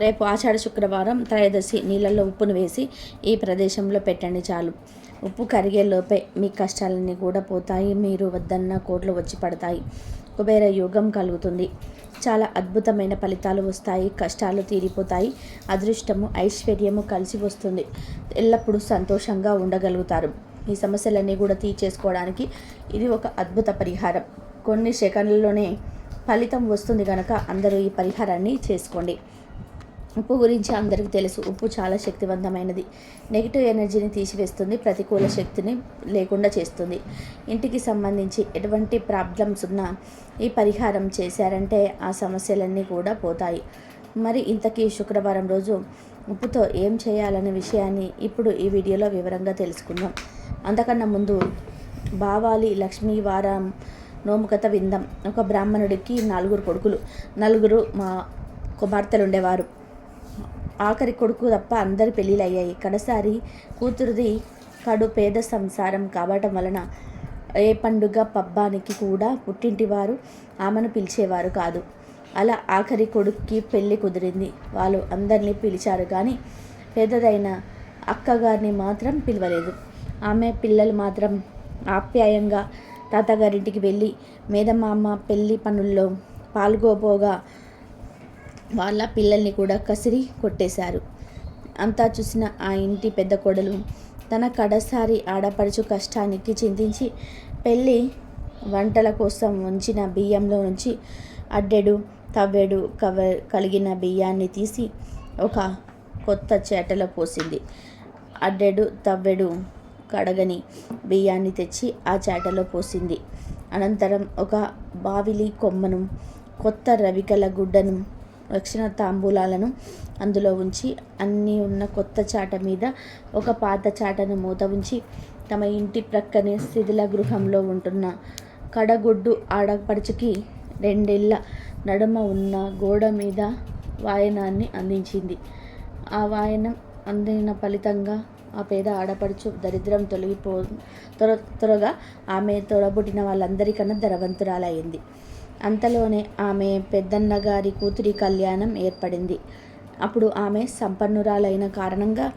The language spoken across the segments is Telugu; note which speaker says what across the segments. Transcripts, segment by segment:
Speaker 1: రేపు ఆషాఢ శుక్రవారం త్రయోదశి నీళ్ళల్లో ఉప్పును వేసి ఈ ప్రదేశంలో పెట్టండి చాలు. ఉప్పు కరిగే లోపే మీ కష్టాలన్నీ కూడా పోతాయి మీరు వద్దన్న కోట్లు వచ్చి పడతాయి. కుబేర యోగం కలుగుతుంది. చాలా అద్భుతమైన ఫలితాలు వస్తాయి కష్టాలు తీరిపోతాయి అదృష్టము ఐశ్వర్యము కలిసి వస్తుంది. ఎల్లప్పుడూ సంతోషంగా ఉండగలుగుతారు. ఈ సమస్యలన్నీ కూడా తీర్చేసుకోవడానికి ఇది ఒక అద్భుత పరిహారం. కొన్ని సెకండ్లలోనే ఫలితం వస్తుంది కనుక అందరూ ఈ పరిహారాన్ని చేసుకోండి. ఉప్పు గురించి అందరికీ తెలుసు. ఉప్పు చాలా శక్తివంతమైనది. నెగిటివ్ ఎనర్జీని తీసివేస్తుంది ప్రతికూల శక్తిని లేకుండా చేస్తుంది. ఇంటికి సంబంధించి ఎటువంటి ప్రాబ్లమ్స్ ఉన్నా ఈ పరిహారం చేశారంటే ఆ సమస్యలన్నీ కూడా పోతాయి. మరి ఇంతకీ శుక్రవారం రోజు ఉప్పుతో ఏం చేయాలనే విషయాన్ని ఇప్పుడు ఈ వీడియోలో వివరంగా తెలుసుకుందాం. అంతకన్నా ముందు బావాలి లక్ష్మీ వారం నోముకత విందం. ఒక బ్రాహ్మణుడికి నలుగురు కొడుకులు. నలుగురు మా కుమార్తెలు ఉండేవారు ఆఖరి కొడుకు తప్ప అందరి పెళ్ళిళ్ళు అయ్యాయి కడసారి కూతురుది కడు పేద సంసారం కావటం వలన ఏ పండుగ పబ్బానికి కూడా పుట్టింటి వారు ఆమెను పిలిచేవారు కాదు. అలా ఆఖరి కొడుక్కి పెళ్ళి కుదిరింది. వాళ్ళు అందరినీ పిలిచారు కానీ పెద్దదైన అక్కగారిని మాత్రం పిలవలేదు. ఆమె పిల్లలు మాత్రం ఆప్యాయంగా తాతగారింటికి వెళ్ళి మేదమామ పెళ్ళి పనుల్లో పాల్గొపోగా వాళ్ళ పిల్లల్ని కూడా కసిరి కొట్టేశారు. అంతా చూసిన ఆ ఇంటి పెద్ద కొడలు తన కడసారి ఆడపడుచు కష్టానికి చింతించి పెళ్ళి వంటల కోసం ఉంచిన బియ్యంలో నుంచి అడ్డెడు తవ్వెడు కవ కలిగిన బియ్యాన్ని తీసి ఒక కొత్త చేటలో పోసింది. అడ్డెడు తవ్వెడు కడగని బియ్యాన్ని తెచ్చి ఆ చేటలో పోసింది. అనంతరం ఒక బావిలి కొమ్మను కొత్త రవికల గుడ్డను రక్షణ తాంబూలాలను అందులో ఉంచి అన్నీ ఉన్న కొత్త చాట మీద ఒక పాత చాటను మూత ఉంచి తమ ఇంటి ప్రక్కనే శిథిల గృహంలో ఉంటున్న కడగొడ్డు ఆడపడుచుకి రెండేళ్ళ నడుమ ఉన్న గోడ మీద వాయనాన్ని అందించింది. ఆ వాయనం అందిన ఫలితంగా ఆ పేద ఆడపడుచు దరిద్రం తొలగిపో త్వర త్వరగా ఆమె తొడబుట్టిన వాళ్ళందరికన్నా ధనవంతురాలయ్యింది అంతలోనే ఆమె పెద్దన్నగారి కూతురి కళ్యాణం ఏర్పడింది. అప్పుడు ఆమె సంపన్నురాలైన కారణంగా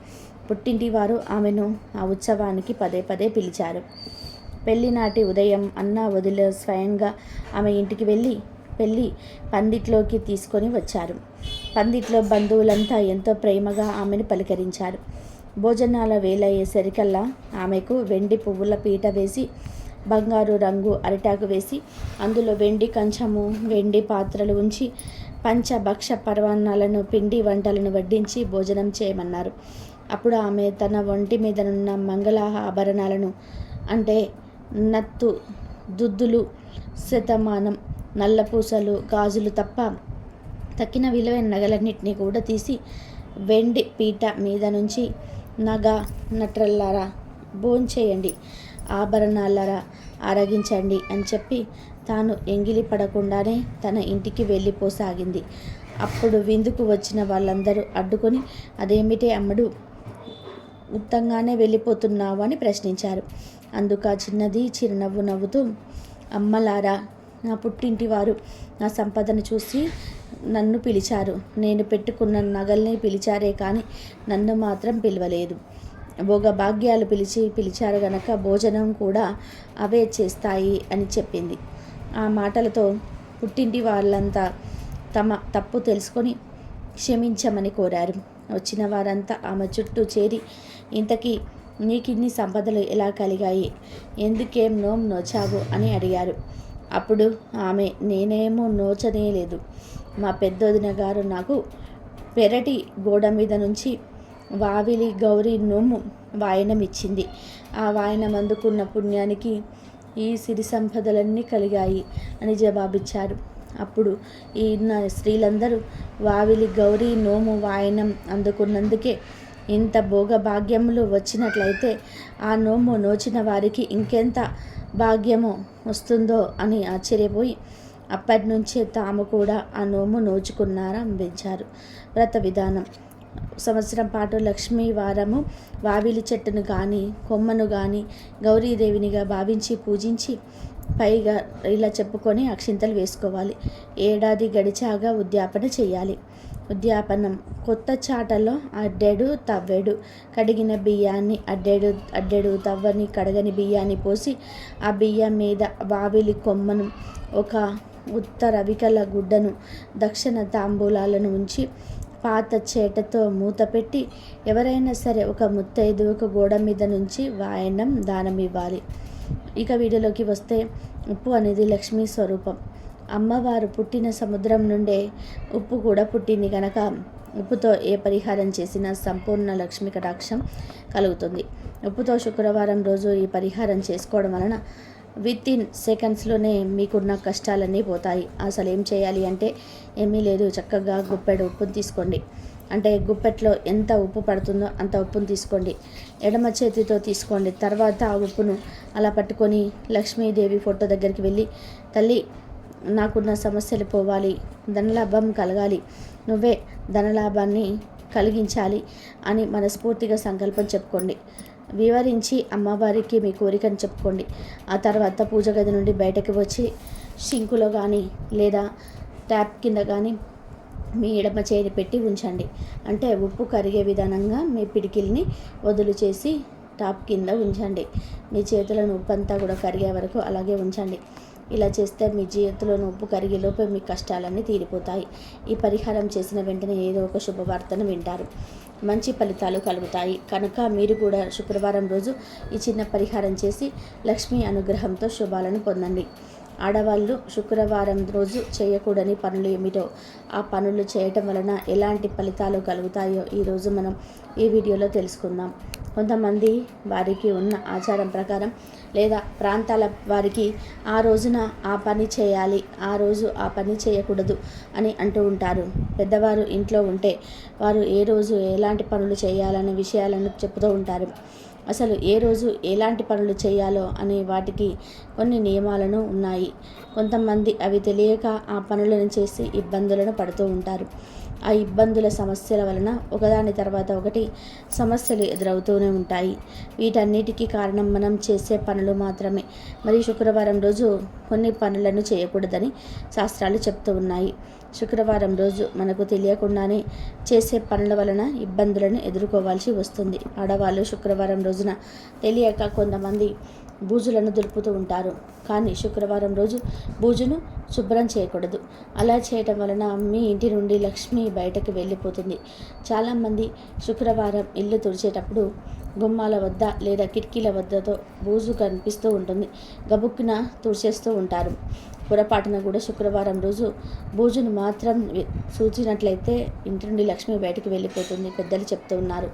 Speaker 1: పుట్టింటి వారు ఆమెను ఆ ఉత్సవానికి పదే పదే పిలిచారు. పెళ్ళినాటి ఉదయం అన్న వదిలే స్వయంగా ఆమె ఇంటికి వెళ్ళి పెళ్ళి పందిట్లోకి తీసుకొని వచ్చారు. పందిట్లో బంధువులంతా ఎంతో ప్రేమగా ఆమెను పలకరించారు. భోజనాల వేళ అయ్యేసరికల్లా ఆమెకు వెండి పువ్వుల పీట వేసి బంగారు రంగు అరిటాకు వేసి అందులో వెండి కంచము వెండి పాత్రలు ఉంచి పంచభక్ష పర్వాణాలను పిండి వంటలను వడ్డించి భోజనం చేయమన్నారు. అప్పుడు ఆమె తన ఒంటి మీదనున్న మంగళ ఆభరణాలను అంటే నత్తు దుద్దులు శతమానం నల్లపూసలు గాజులు తప్ప తక్కిన విలువైన నగలన్నింటినీ కూడా తీసి వెండి పీట మీద నుంచి నగ నట్రల్లారా భోంచేయండి ఆభరణాలరా ఆరగించండి అని చెప్పి తాను ఎంగిలి పడకుండానే తన ఇంటికి వెళ్ళిపోసాగింది. అప్పుడు విందుకు వచ్చిన వాళ్ళందరూ అడ్డుకొని అదేమిటే అమ్మడు ఉత్తంగానే వెళ్ళిపోతున్నావు అని ప్రశ్నించారు. అందుకు ఆ చిన్నది చిరునవ్వు నవ్వుతూ అమ్మలారా నా పుట్టింటి వారు నా సంపదను చూసి నన్ను పిలిచారు. నేను పెట్టుకున్న నగల్ని పిలిచారే కానీ నన్ను మాత్రం పిలవలేదు. భోగ భాగ్యాలు పిలిచి పిలిచారు గనక భోజనం కూడా అవే చేస్తాయి అని చెప్పింది. ఆ మాటలతో పుట్టింటి వాళ్ళంతా తమ తప్పు తెలుసుకొని క్షమించమని కోరారు. వచ్చిన వారంతా ఆమె చుట్టూ చేరి ఇంతకీ నీకిన్ని సంపదలు ఎలా కలిగాయి? ఎందుకేం నోం నోచావు? అని అడిగారు. అప్పుడు ఆమె నేనేమో నోచనే లేదు మా పెద్దొదిన గారు నాకు పెరటి గోడ మీద నుంచి వావిలి గౌరీ నోము వాయనమిచ్చింది. ఆ వాయనం అందుకున్న పుణ్యానికి ఈ సిరి సంపదలన్నీ కలిగాయి అని జవాబిచ్చారు. అప్పుడు ఈ స్త్రీలందరూ వావిలి గౌరీ నోము వాయనం అందుకున్నందుకే ఇంత భోగ భాగ్యములు వచ్చినట్లయితే ఆ నోము నోచిన వారికి ఇంకెంత భాగ్యము వస్తుందో అని ఆశ్చర్యపోయి అప్పటి నుంచే తాము కూడా ఆ నోము నోచుకున్నారంభించారు వ్రత విధానం. సంవత్సరం పాటు లక్ష్మీ వారము. వావిలి చెట్టును కానీ కొమ్మను కానీ గౌరీదేవినిగా భావించి పూజించి పైగా ఇలా చెప్పుకొని అక్షింతలు వేసుకోవాలి. ఏడాది గడిచాగా ఉద్యాపన చేయాలి. ఉద్యాపనం కొత్త చాటలో అడ్డెడు తవ్వెడు. కడిగిన బియ్యాన్ని అడ్డెడు అడ్డెడు తవ్వని కడగని బియ్యాన్ని పోసి ఆ బియ్యం మీద వావిలి కొమ్మను ఒక ఉత్తర వికల గుడ్డను దక్షిణ తాంబూలాలను ఉంచి పాత చేటతో మూత పెట్టి ఎవరైనా సరే ఒక ముత్తైదువుకు గోడ మీద నుంచి వాయనం దానం ఇవ్వాలి. ఇక వీడియోలోకి వస్తే ఉప్పు అనేది లక్ష్మీ స్వరూపం. అమ్మవారు పుట్టిన సముద్రం నుండే ఉప్పు కూడా పుట్టింది కనుక ఉప్పుతో ఏ పరిహారం చేసినా సంపూర్ణ లక్ష్మి కటాక్షం కలుగుతుంది. ఉప్పుతో శుక్రవారం రోజు ఈ పరిహారం చేసుకోవడం వలన విత్ ఇన్ సెకండ్స్లోనే మీకున్న కష్టాలన్నీ పోతాయి. అసలు ఏం చేయాలి అంటే ఏమీ లేదు. చక్కగా గుప్పెడు ఉప్పును తీసుకోండి. అంటే గుప్పెట్లో ఎంత ఉప్పు పడుతుందో అంత ఉప్పును తీసుకోండి. ఎడమ చేతితో తీసుకోండి. తర్వాత ఆ ఉప్పును అలా పట్టుకొని లక్ష్మీదేవి ఫోటో దగ్గరికి వెళ్ళి తల్లి నాకున్న సమస్యలు పోవాలి. ధనలాభం కలగాలి. నువ్వే ధనలాభాన్ని కలిగించాలి అని మనస్ఫూర్తిగా సంకల్పం చెప్పుకోండి. వివరించి అమ్మవారికి మీ కోరికను చెప్పుకోండి. ఆ తర్వాత పూజ గది నుండి బయటకు వచ్చి షింకులో కానీ లేదా ట్యాప్ కింద కానీ మీ ఎడమ చేయి పెట్టి ఉంచండి. అంటే ఉప్పు కరిగే విధానంగా మీ పిడికిల్ని వదులు చేసి టాప్ కింద ఉంచండి. మీ చేతులను ఉప్పు అంతా కూడా కరిగే వరకు అలాగే ఉంచండి. ఇలా చేస్తే మీ జీవితంలో ఉప్పు కరిగేలోపే మీ కష్టాలన్నీ తీరిపోతాయి. ఈ పరిహారం చేసిన వెంటనే ఏదో ఒక శుభవార్తను వింటారు. మంచి ఫలితాలు కలుగుతాయి. కనుక మీరు కూడా శుక్రవారం రోజు ఈ చిన్న పరిహారం చేసి లక్ష్మీ అనుగ్రహంతో శుభాలను పొందండి. ఆడవాళ్ళు శుక్రవారం రోజు చేయకూడని పనులు ఏమిటో ఆ పనులు చేయటం వలన ఎలాంటి ఫలితాలు కలుగుతాయో ఈరోజు మనం ఈ వీడియోలో తెలుసుకుందాం. కొంతమంది వారికి ఉన్న ఆచారం ప్రకారం లేదా ప్రాంతాల వారికి ఆ రోజున ఆ పని చేయాలి ఆ రోజు ఆ పని చేయకూడదు అని అంటూ ఉంటారు. పెద్దవారు ఇంట్లో ఉంటే వారు ఏ రోజు ఎలాంటి పనులు చేయాలనే విషయాలను చెబుతూ ఉంటారు. అసలు ఏ రోజు ఎలాంటి పనులు చేయాలో అనే వాటికి కొన్ని నియమాలను ఉన్నాయి. కొంతమంది అవి తెలియక ఆ పనులను చేసి ఇబ్బందులను పడుతూ ఉంటారు. ఆ ఇబ్బందుల సమస్యల వలన ఒకదాని తర్వాత ఒకటి సమస్యలు ఎదురవుతూనే ఉంటాయి. వీటన్నిటికీ కారణం మనం చేసే పనులు మాత్రమే. మరి శుక్రవారం రోజు కొన్ని పనులను చేయకూడదని శాస్త్రాలు చెప్తూ ఉన్నాయి. శుక్రవారం రోజు మనకు తెలియకుండానే చేసే పనుల వలన ఇబ్బందులను ఎదుర్కోవాల్సి వస్తుంది. ఆడవాళ్ళు శుక్రవారం రోజున తెలియక కొంతమంది బూజులను దులుపుతూ ఉంటారు. కానీ శుక్రవారం రోజు బూజును శుభ్రం చేయకూడదు. అలా చేయటం వలన మీ ఇంటి నుండి లక్ష్మి బయటకు వెళ్ళిపోతుంది. చాలామంది శుక్రవారం ఇల్లు తుడిచేటప్పుడు గుమ్మాల వద్ద లేదా కిటికీల వద్దతో బూజు కనిపిస్తూ ఉంటుంది. గబుక్కున తుడిచేస్తూ ఉంటారు. పొరపాటున కూడా శుక్రవారం రోజు భూజును మాత్రం సూచినట్లయితే ఇంటి నుండి లక్ష్మి బయటకు వెళ్ళిపోతుంది. పెద్దలు చెప్తూ ఉన్నారు.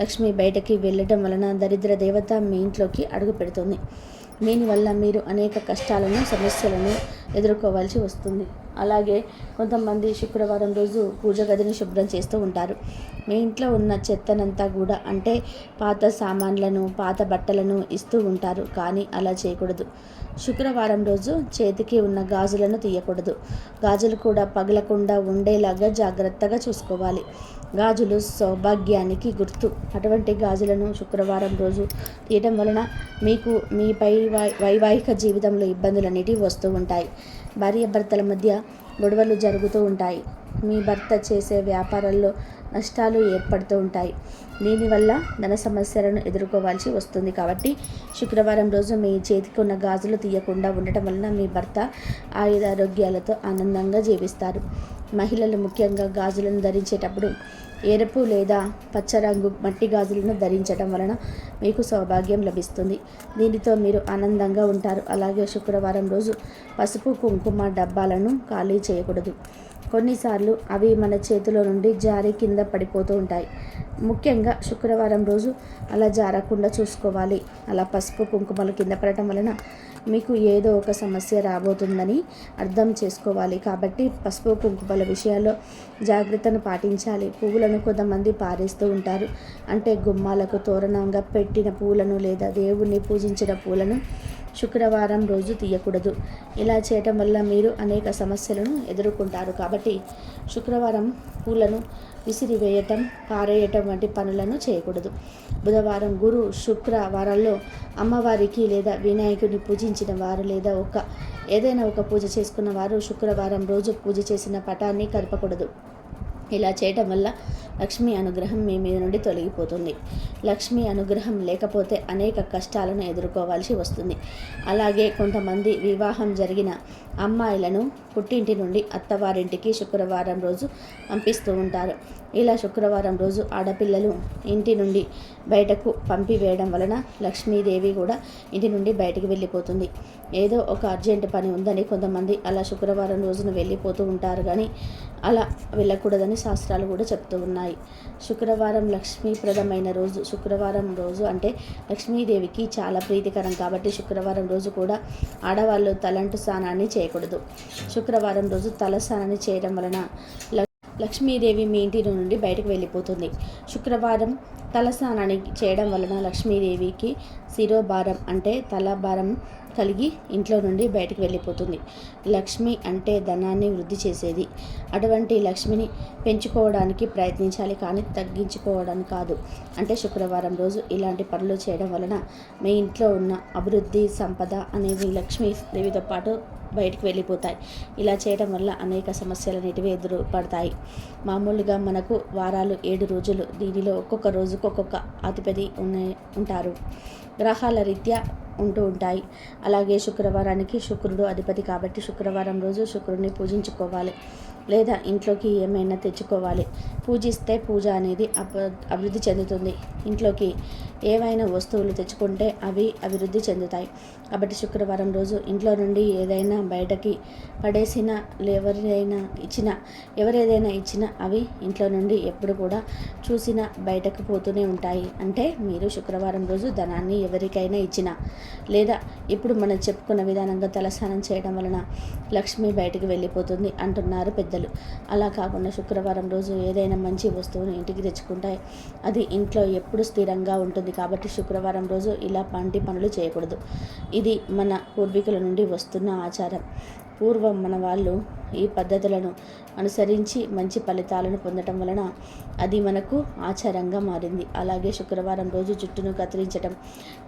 Speaker 1: లక్ష్మి బయటకి వెళ్ళటం వలన దరిద్ర దేవత మీ ఇంట్లోకి అడుగు పెడుతుంది. దీనివల్ల మీరు అనేక కష్టాలను సమస్యలను ఎదుర్కోవాల్సి వస్తుంది. అలాగే కొంతమంది శుక్రవారం రోజు పూజ గదిని శుభ్రం చేస్తూ ఉంటారు. మీ ఇంట్లో ఉన్న చెత్తనంతా కూడా అంటే పాత సామాన్లను పాత బట్టలను ఇస్తూ ఉంటారు. కానీ అలా చేయకూడదు. శుక్రవారం రోజు చేతికి ఉన్న గాజులను తీయకూడదు. గాజులు కూడా పగలకుండా ఉండేలాగా జాగ్రత్తగా చూసుకోవాలి. గాజులు సౌభాగ్యానికి గుర్తు. అటువంటి గాజులను శుక్రవారం రోజు తీయటం వలన మీకు మీపై వైవాహిక జీవితంలో ఇబ్బందులు అనేటివి వస్తూ ఉంటాయి. భార్యాభర్తల మధ్య గొడవలు జరుగుతూ ఉంటాయి. మీ భర్త చేసే వ్యాపారాల్లో నష్టాలు ఏర్పడుతూ ఉంటాయి. దీనివల్ల ధన సమస్యలను ఎదుర్కోవాల్సి వస్తుంది. కాబట్టి శుక్రవారం రోజు మీ చేతికి ఉన్న గాజులు తీయకుండా ఉండటం వలన మీ భర్త ఆయుధ ఆరోగ్యాలతో ఆనందంగా జీవిస్తారు. మహిళలు ముఖ్యంగా గాజులను ధరించేటప్పుడు ఎరుపు లేదా పచ్చరంగు మట్టి గాజులను ధరించడం వలన మీకు సౌభాగ్యం లభిస్తుంది. దీనితో మీరు ఆనందంగా ఉంటారు. అలాగే శుక్రవారం రోజు పసుపు కుంకుమ డబ్బాలను ఖాళీ చేయకూడదు. కొన్నిసార్లు అవి మన చేతిలో నుండి జారి కింద పడిపోతూ ఉంటాయి. ముఖ్యంగా శుక్రవారం రోజు అలా జారకుండా చూసుకోవాలి. అలా పసుపు కుంకుమలు కింద పడటం వలన మీకు ఏదో ఒక సమస్య రాబోతుందని అర్థం చేసుకోవాలి. కాబట్టి పసుపు కుంకుమల విషయాల్లో జాగ్రత్తను పాటించాలి. పువ్వులను కొంతమంది పారేస్తూ ఉంటారు. అంటే గుమ్మాలకు తోరణంగా పెట్టిన పూలను లేదా దేవుణ్ణి పూజించిన పూలను శుక్రవారం రోజు తీయకూడదు. ఇలా చేయటం వల్ల మీరు అనేక సమస్యలను ఎదుర్కొంటారు. కాబట్టి శుక్రవారం పూలను విసిరివేయటం పారేయటం వంటి పనులను చేయకూడదు. బుధవారం గురు శుక్రవారాల్లో అమ్మవారికి లేదా వినాయకుడిని పూజించిన వారు లేదా ఒక ఏదైనా ఒక పూజ చేసుకున్న వారు శుక్రవారం రోజు పూజ చేసిన పటాన్ని కలపకూడదు. ఇలా చేయటం వల్ల లక్ష్మీ అనుగ్రహం మీ మీద నుండి తొలగిపోతుంది. లక్ష్మీ అనుగ్రహం లేకపోతే అనేక కష్టాలను ఎదుర్కోవాల్సి వస్తుంది. అలాగే కొంతమంది వివాహం జరిగిన అమ్మాయిలను పుట్టింటి నుండి అత్తవారింటికి శుక్రవారం రోజు పంపిస్తూ ఉంటారు. ఇలా శుక్రవారం రోజు ఆడపిల్లలు ఇంటి నుండి బయటకు పంపివేయడం వలన లక్ష్మీదేవి కూడా ఇంటి నుండి బయటకు వెళ్ళిపోతుంది. ఏదో ఒక అర్జెంట్ పని ఉందని కొంతమంది అలా శుక్రవారం రోజున వెళ్ళిపోతూ ఉంటారు కానీ అలా వెళ్ళకూడదని శాస్త్రాలు కూడా చెప్తూ ఉన్నాయి. శుక్రవారం లక్ష్మీప్రదమైన రోజు శుక్రవారం రోజు అంటే లక్ష్మీదేవికి చాలా ప్రీతికరం కాబట్టి శుక్రవారం రోజు కూడా ఆడవాళ్ళు తలంటు స్నానాన్ని చేయకూడదు. శుక్రవారం రోజు తల స్నానాన్ని చేయడం వలన లక్ష్మీదేవి మీ ఇంటి నుండి బయటకు వెళ్ళిపోతుంది. శుక్రవారం తలస్నానాన్ని చేయడం వలన లక్ష్మీదేవికి శిరోభారం అంటే తలభారం కలిగి ఇంట్లో నుండి బయటకు వెళ్ళిపోతుంది. లక్ష్మి అంటే ధనాన్ని వృద్ధి చేసేది. అటువంటి లక్ష్మిని పెంచుకోవడానికి ప్రయత్నించాలి కానీ తగ్గించుకోవడం కాదు. అంటే శుక్రవారం రోజు ఇలాంటి పనులు చేయడం వలన మీ ఇంట్లో ఉన్న అభివృద్ధి సంపద అనేవి లక్ష్మీదేవితో పాటు బయటికి వెళ్ళిపోతాయి. ఇలా చేయడం వల్ల అనేక సమస్యలు అనేటివి ఎదురుపడతాయి. మామూలుగా మనకు వారాలు ఏడు రోజులు దీనిలో ఒక్కొక్క రోజుకు ఒక్కొక్క అధిపతి ఉన్నాయి ఉంటారు. గ్రహాల రీత్యా ఉంటూ ఉంటాయి. అలాగే శుక్రవారానికి శుక్రుడు అధిపతి కాబట్టి శుక్రవారం రోజు శుక్రుడిని పూజించుకోవాలి. లేదా ఇంట్లోకి ఏమైనా తెచ్చుకోవాలి. పూజిస్తే పూజ అనేది అప అభివృద్ధి చెందుతుంది. ఇంట్లోకి ఏవైనా వస్తువులు తెచ్చుకుంటే అవి అభివృద్ధి చెందుతాయి. కాబట్టి శుక్రవారం రోజు ఇంట్లో నుండి ఏదైనా బయటకి పడేసిన ఎవరైనా ఇచ్చిన ఎవరేదైనా ఇచ్చినా అవి ఇంట్లో నుండి ఎప్పుడు కూడా చూసినా బయటకు పోతూనే ఉంటాయి. అంటే మీరు శుక్రవారం రోజు ధనాన్ని ఎవరికైనా ఇచ్చినా లేదా ఇప్పుడు మనం చెప్పుకున్న విధానంగా తలస్నానం చేయడం వలన లక్ష్మి బయటికి వెళ్ళిపోతుంది అంటున్నారు పెద్ద పెద్దలు. అలా కాకుండా శుక్రవారం రోజు ఏదైనా మంచి వస్తువును ఇంటికి తెచ్చుకుంటే అది ఇంట్లో ఎప్పుడు స్థిరంగా ఉంటుంది కాబట్టి శుక్రవారం రోజు ఇలా పంటి పనులు చేయకూడదు. ఇది మన పూర్వీకుల నుండి వస్తున్న ఆచారం. పూర్వం మన వాళ్ళు ఈ పద్ధతులను అనుసరించి మంచి ఫలితాలను పొందటం వలన అది మనకు ఆచారంగా మారింది. అలాగే శుక్రవారం రోజు జుట్టును కత్తిరించడం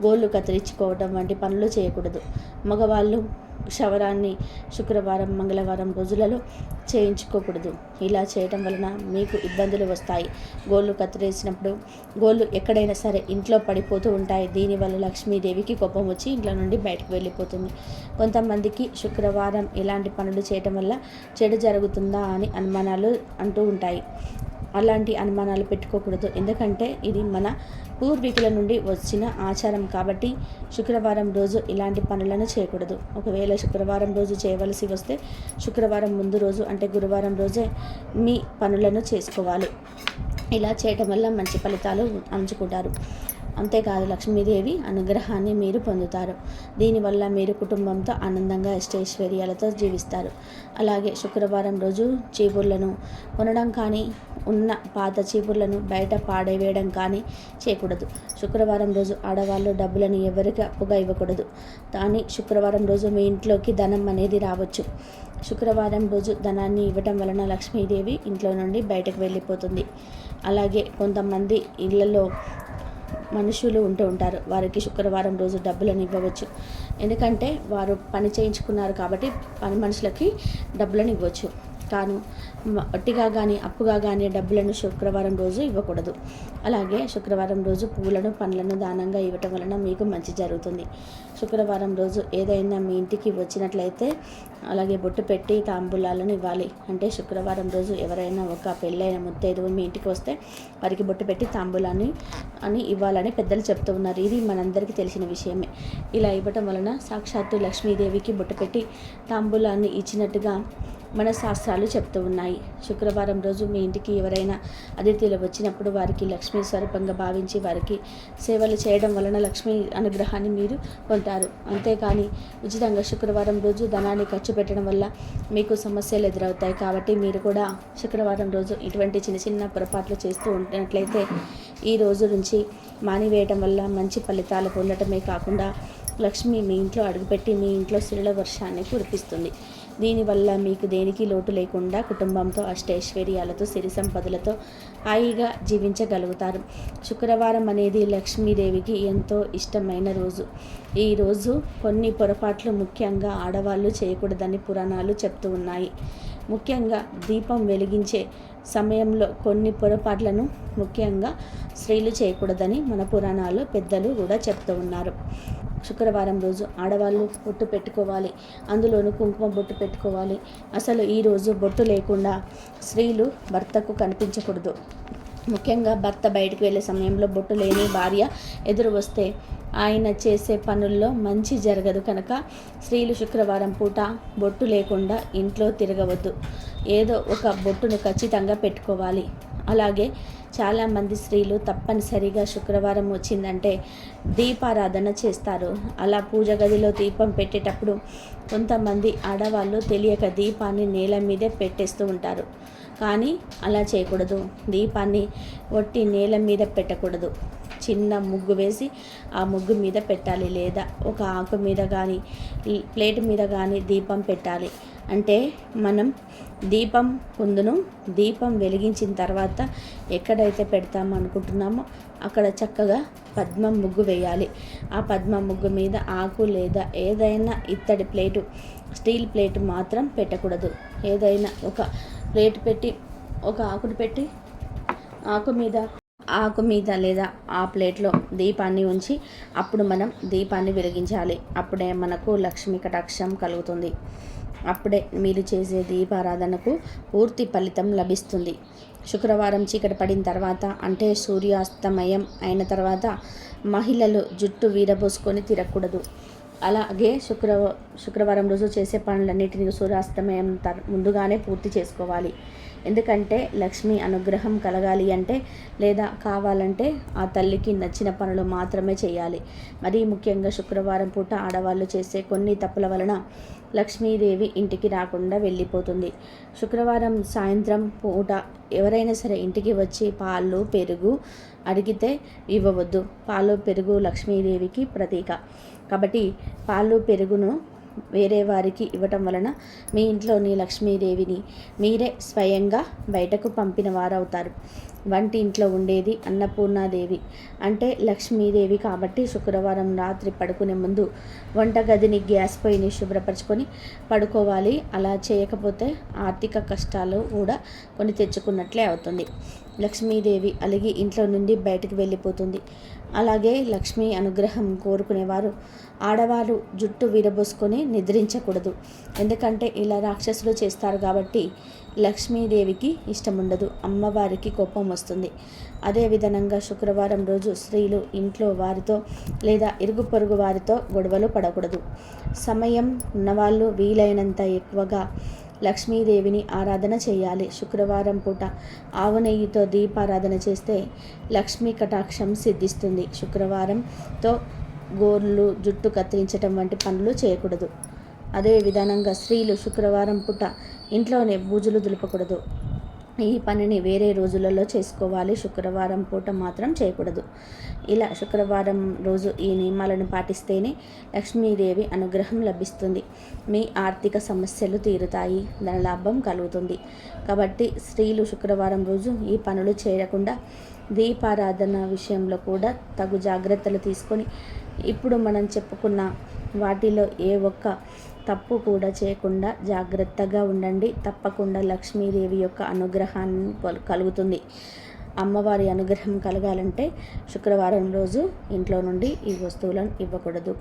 Speaker 1: గోళ్ళు కత్తిరించుకోవడం వంటి పనులు చేయకూడదు. మగవాళ్ళు క్షవరాన్ని శుక్రవారం మంగళవారం రోజులలో చేయించుకోకూడదు. ఇలా చేయటం వలన మీకు ఇబ్బందులు వస్తాయి. గోళ్ళు కత్తిరేసినప్పుడు గోళ్ళు ఎక్కడైనా సరే ఇంట్లో పడిపోతూ ఉంటాయి. దీనివల్ల లక్ష్మీదేవికి కోపం వచ్చి ఇంట్లో నుండి బయటకు వెళ్ళిపోతుంది. కొంతమందికి శుక్రవారం ఇలాంటి పనులు చేయటం వల్ల చెడు జరుగుతుందా అని అనుమానాలు అంటూ ఉంటాయి. అలాంటి అనుమానాలు పెట్టుకోకూడదు. ఎందుకంటే ఇది మన పూర్వీకుల నుండి వచ్చిన ఆచారం కాబట్టి శుక్రవారం రోజు ఇలాంటి పనులను చేయకూడదు. ఒకవేళ శుక్రవారం రోజు చేయవలసి వస్తే శుక్రవారం ముందు రోజు అంటే గురువారం రోజే మీ పనులను చేసుకోవాలి. ఇలా చేయటం వల్ల మంచి ఫలితాలు అంచుకుంటారు అంతేకాదు లక్ష్మీదేవి అనుగ్రహాన్ని మీరు పొందుతారు. దీనివల్ల మీరు కుటుంబంతో ఆనందంగా ఇష్టైశ్వర్యాలతో జీవిస్తారు. అలాగే శుక్రవారం రోజు చీపుర్లను కొనడం కానీ ఉన్న పాత చీపుర్లను బయట పాడేవేయడం కానీ చేయకూడదు. శుక్రవారం రోజు ఆడవాళ్ళు డబ్బులను ఎవరికి అప్పుగా ఇవ్వకూడదు. కానీ శుక్రవారం రోజు మీ ఇంట్లోకి ధనం అనేది రావచ్చు. శుక్రవారం రోజు ధనాన్ని ఇవ్వటం వలన లక్ష్మీదేవి ఇంట్లో నుండి బయటకు వెళ్ళిపోతుంది. అలాగే కొంతమంది ఇళ్ళలో మనుషులు ఉంటూ ఉంటారు. వారికి శుక్రవారం రోజు డబ్బులను ఇవ్వవచ్చు. ఎందుకంటే వారు పని చేయించుకున్నారు కాబట్టి పని మనుషులకి డబ్బులను ఇవ్వచ్చు. కాను వట్టిగా కానీ అప్పుగా కానీ డబ్బులను శుక్రవారం రోజు ఇవ్వకూడదు. అలాగే శుక్రవారం రోజు పువ్వులను పండ్లను దానంగా ఇవ్వటం వలన మీకు మంచి జరుగుతుంది. శుక్రవారం రోజు ఏదైనా మీ ఇంటికి వచ్చినట్లయితే అలాగే బొట్టు పెట్టి తాంబూలాలను ఇవ్వాలి. అంటే శుక్రవారం రోజు ఎవరైనా ఒక పెళ్ళైన ముత్తైదు మీ ఇంటికి వస్తే వారికి బొట్టు పెట్టి తాంబూలాన్ని అని ఇవ్వాలని పెద్దలు చెప్తూ ఉన్నారు. ఇది మనందరికీ తెలిసిన విషయమే. ఇలా ఇవ్వటం వలన సాక్షాత్తు లక్ష్మీదేవికి బొట్టు పెట్టి తాంబూలాన్ని ఇచ్చినట్టుగా మన శాస్త్రాలు చెప్తూ ఉన్నాయి. శుక్రవారం రోజు మీ ఇంటికి ఎవరైనా అతిథులు వచ్చినప్పుడు వారికి లక్ష్మీ స్వరూపంగా భావించి వారికి సేవలు చేయడం వలన లక్ష్మీ అనుగ్రహాన్ని మీరు పొందుతారు. అంతేకాని ఉచితంగా శుక్రవారం రోజు ధనాన్ని ఖర్చు పెట్టడం వల్ల మీకు సమస్యలు ఎదురవుతాయి. కాబట్టి మీరు కూడా శుక్రవారం రోజు ఇటువంటి చిన్న చిన్న పొరపాట్లు చేస్తూ ఉంటున్నట్లయితే ఈ రోజు నుంచి మానివేయటం వల్ల మంచి ఫలితాలు పొందటమే కాకుండా లక్ష్మి మీ ఇంట్లో అడుగుపెట్టి మీ ఇంట్లో శిల వర్షాన్ని కురిపిస్తుంది. దీనివల్ల మీకు దేనికి లోటు లేకుండా కుటుంబంతో అష్టైశ్వర్యాలతో సిరి సంపదలతో హాయిగా జీవించగలుగుతారు. శుక్రవారం అనేది లక్ష్మీదేవికి ఎంతో ఇష్టమైన రోజు. ఈ రోజు కొన్ని పొరపాట్లు ముఖ్యంగా ఆడవాళ్ళు చేయకూడదని పురాణాలు చెప్తూ ఉన్నాయి. ముఖ్యంగా దీపం వెలిగించే సమయంలో కొన్ని పొరపాట్లను ముఖ్యంగా స్త్రీలు చేయకూడదని మన పురాణాలు పెద్దలు కూడా చెప్తూ ఉన్నారు. శుక్రవారం రోజు ఆడవాళ్ళు బొట్టు పెట్టుకోవాలి. అందులోనూ కుంకుమ బొట్టు పెట్టుకోవాలి. అసలు ఈరోజు బొట్టు లేకుండా స్త్రీలు భర్తకు కనిపించకూడదు. ముఖ్యంగా భర్త బయటకు వెళ్ళే సమయంలో బొట్టు లేని భార్య ఎదురు వస్తే ఆయన చేసే పనుల్లో మంచి జరగదు కనుక స్త్రీలు శుక్రవారం పూట బొట్టు లేకుండా ఇంట్లో తిరగవద్దు. ఏదో ఒక బొట్టును ఖచ్చితంగా పెట్టుకోవాలి. అలాగే చాలామంది స్త్రీలు తప్పనిసరిగా శుక్రవారం వచ్చిందంటే దీపారాధన చేస్తారు. అలా పూజ గదిలో దీపం పెట్టేటప్పుడు కొంతమంది ఆడవాళ్ళు తెలియక దీపాన్ని నేల మీదే పెట్టేస్తూ ఉంటారు. కానీ అలా చేయకూడదు. దీపాన్ని ఒట్టి నేల మీద పెట్టకూడదు. చిన్న ముగ్గు వేసి ఆ ముగ్గు మీద పెట్టాలి. లేదా ఒక ఆకు మీద కానీ ప్లేట్ మీద కానీ దీపం పెట్టాలి. అంటే మనం దీపం కుందును దీపం వెలిగించిన తర్వాత ఎక్కడైతే పెడతాము అనుకుంటున్నామో అక్కడ చక్కగా పద్మం ముగ్గు వేయాలి. ఆ పద్మం ముగ్గు మీద ఆకు లేదా ఏదైనా ఇత్తడి ప్లేటు స్టీల్ ప్లేట్ మాత్రం పెట్టకూడదు. ఏదైనా ఒక ప్లేట్ పెట్టి ఒక ఆకును పెట్టి ఆకు మీద ఆకు మీద లేదా ఆ ప్లేట్లో దీపాన్ని ఉంచి అప్పుడు మనం దీపాన్ని వెలిగించాలి. అప్పుడే మనకు లక్ష్మీ కటాక్షం కలుగుతుంది. అప్పుడే మీరు చేసే దీపారాధనకు పూర్తి ఫలితం లభిస్తుంది. శుక్రవారం చీకటి పడిన తర్వాత అంటే సూర్యాస్తమయం అయిన తర్వాత మహిళలు జుట్టు వీరబోసుకొని తిరగకూడదు. అలాగే శుక్ర శుక్రవారం రోజు చేసే పనులన్నిటిని సూర్యాస్తమయం ముందుగానే పూర్తి చేసుకోవాలి. ఎందుకంటే లక్ష్మి అనుగ్రహం కలగాలి అంటే లేదా కావాలంటే ఆ తల్లికి నచ్చిన పనులు మాత్రమే చేయాలి. మరీ ముఖ్యంగా శుక్రవారం పూట ఆడవాళ్ళు చేసే కొన్ని తప్పుల వలన లక్ష్మీదేవి ఇంటికి రాకుండా వెళ్ళిపోతుంది. శుక్రవారం సాయంత్రం పూట ఎవరైనా సరే ఇంటికి వచ్చి పాలు పెరుగు అడిగితే ఇవ్వవద్దు. పాలు పెరుగు లక్ష్మీదేవికి ప్రతీక. కాబట్టి పాలు పెరుగును వేరే వారికి ఇవ్వటం వలన మీ ఇంట్లోని లక్ష్మీదేవిని మీరే స్వయంగా బయటకు పంపిన వారవుతారు. వంటి ఇంట్లో ఉండేది అన్నపూర్ణాదేవి. అంటే లక్ష్మీదేవి కాబట్టి శుక్రవారం రాత్రి పడుకునే ముందు వంటగదిని గ్యాస్ పొయ్యిని శుభ్రపరచుకొని పడుకోవాలి. అలా చేయకపోతే ఆర్థిక కష్టాలు కూడా కొన్ని తెచ్చుకున్నట్లే అవుతుంది. లక్ష్మీదేవి అలిగి ఇంట్లో నుండి బయటకు వెళ్ళిపోతుంది. అలాగే లక్ష్మీ అనుగ్రహం కోరుకునేవారు. ఆడవారు జుట్టు విరబోసుకొని నిద్రించకూడదు. ఎందుకంటే ఇలా రాక్షసులు చేస్తారు కాబట్టి లక్ష్మీదేవికి ఇష్టం ఉండదు అమ్మవారికి కోపం వస్తుంది. అదే విధంగా శుక్రవారం రోజు స్త్రీలు ఇంట్లో వారితో లేదా ఇరుగు పొరుగు వారితో గొడవలు పడకూడదు. సమయం ఉన్నవాళ్ళు వీలైనంత ఎక్కువగా లక్ష్మీదేవిని ఆరాధన చేయాలి. శుక్రవారం పూట ఆవు నెయ్యితో దీపారాధన చేస్తే లక్ష్మీ కటాక్షం సిద్ధిస్తుంది. శుక్రవారంతో గోర్లు జుట్టు కత్తిరించడం వంటి పనులు చేయకూడదు. అదే విధానంగా స్త్రీలు శుక్రవారం పూట ఇంట్లోనే బూజులు దులపకూడదు. ఈ పనిని వేరే రోజులలో చేసుకోవాలి. శుక్రవారం పూట మాత్రం చేయకూడదు. ఇలా శుక్రవారం రోజు ఈ నియమాలను పాటిస్తేనే లక్ష్మీదేవి అనుగ్రహం లభిస్తుంది. మీ ఆర్థిక సమస్యలు తీరుతాయి. ధనలాభం కలుగుతుంది. కాబట్టి స్త్రీలు శుక్రవారం రోజు ఈ పనులు చేయకుండా దీపారాధన విషయంలో కూడా తగు జాగ్రత్తలు తీసుకొని ఇప్పుడు మనం చెప్పుకున్న వాటిలో ఏ ఒక్క తప్పు కూడా చేయకుండా జాగ్రత్తగా ఉండండి. తప్పకుండా లక్ష్మీదేవి యొక్క అనుగ్రహాన్ని కలుగుతుంది. అమ్మవారి అనుగ్రహం కలగాలంటే శుక్రవారం రోజు ఇంట్లో నుండి ఈ వస్తువులను ఇవ్వకూడదు.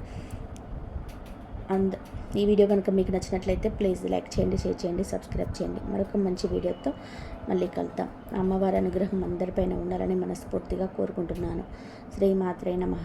Speaker 1: అంద ఈ వీడియో కనుక మీకు నచ్చినట్లయితే ప్లీజ్ లైక్ చేయండి షేర్ చేయండి సబ్స్క్రైబ్ చేయండి. మరొక మంచి వీడియోతో మళ్ళీ కలుద్దాం. అమ్మవారి అనుగ్రహం అందరిపైన ఉండాలని మనస్ఫూర్తిగా కోరుకుంటున్నాను. శ్రీమాత్రే నమ.